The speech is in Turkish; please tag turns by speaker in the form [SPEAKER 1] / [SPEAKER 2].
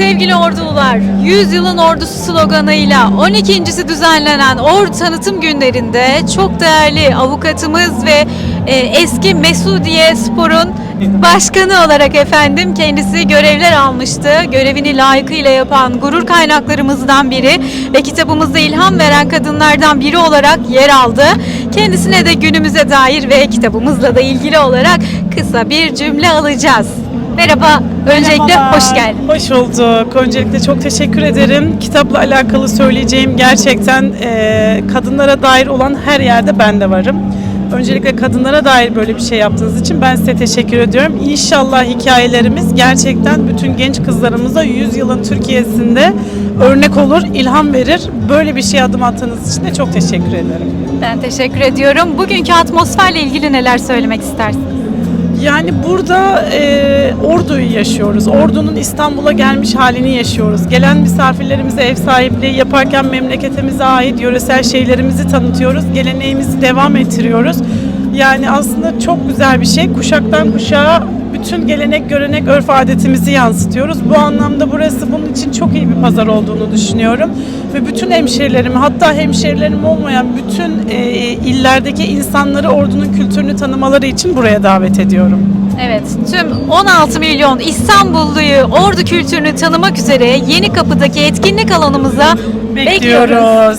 [SPEAKER 1] Sevgili ordulular, 100 yılın ordusu sloganıyla 12.si düzenlenen Ordu Tanıtım Günlerinde çok değerli avukatımız ve e, eski Mesudiye Spor'un başkanı olarak efendim kendisi görevler almıştı. Görevini layıkıyla yapan gurur kaynaklarımızdan biri ve kitabımızda ilham veren kadınlardan biri olarak yer aldı. Kendisine de günümüze dair ve kitabımızla da ilgili olarak kısa bir cümle alacağız. Merhaba, öncelikle
[SPEAKER 2] Merhabalar.
[SPEAKER 1] hoş geldin.
[SPEAKER 2] Hoş bulduk. Öncelikle çok teşekkür ederim. Kitapla alakalı söyleyeceğim gerçekten e, kadınlara dair olan her yerde ben de varım. Öncelikle kadınlara dair böyle bir şey yaptığınız için ben size teşekkür ediyorum. İnşallah hikayelerimiz gerçekten bütün genç kızlarımıza 100 yılın Türkiye'sinde örnek olur, ilham verir. Böyle bir şey adım attığınız için de çok teşekkür ederim.
[SPEAKER 1] Ben teşekkür ediyorum. Bugünkü atmosferle ilgili neler söylemek istersin?
[SPEAKER 2] Yani burada e, Ordu'yu yaşıyoruz. Ordu'nun İstanbul'a gelmiş halini yaşıyoruz. Gelen misafirlerimize ev sahipliği yaparken memleketimize ait yöresel şeylerimizi tanıtıyoruz. Geleneğimizi devam ettiriyoruz. Yani aslında çok güzel bir şey. Kuşaktan kuşağa bütün gelenek, görenek, örf adetimizi yansıtıyoruz. Bu anlamda burası bunun için çok iyi bir pazar olduğunu düşünüyorum. Ve bütün hemşerilerimi hatta hemşerilerim olmayan bütün e, illerdeki insanları ordunun kültürünü tanımaları için buraya davet ediyorum.
[SPEAKER 1] Evet, tüm 16 milyon İstanbulluyu ordu kültürünü tanımak üzere Yeni Kapı'daki etkinlik alanımıza bekliyoruz.
[SPEAKER 2] Bekliyoruz.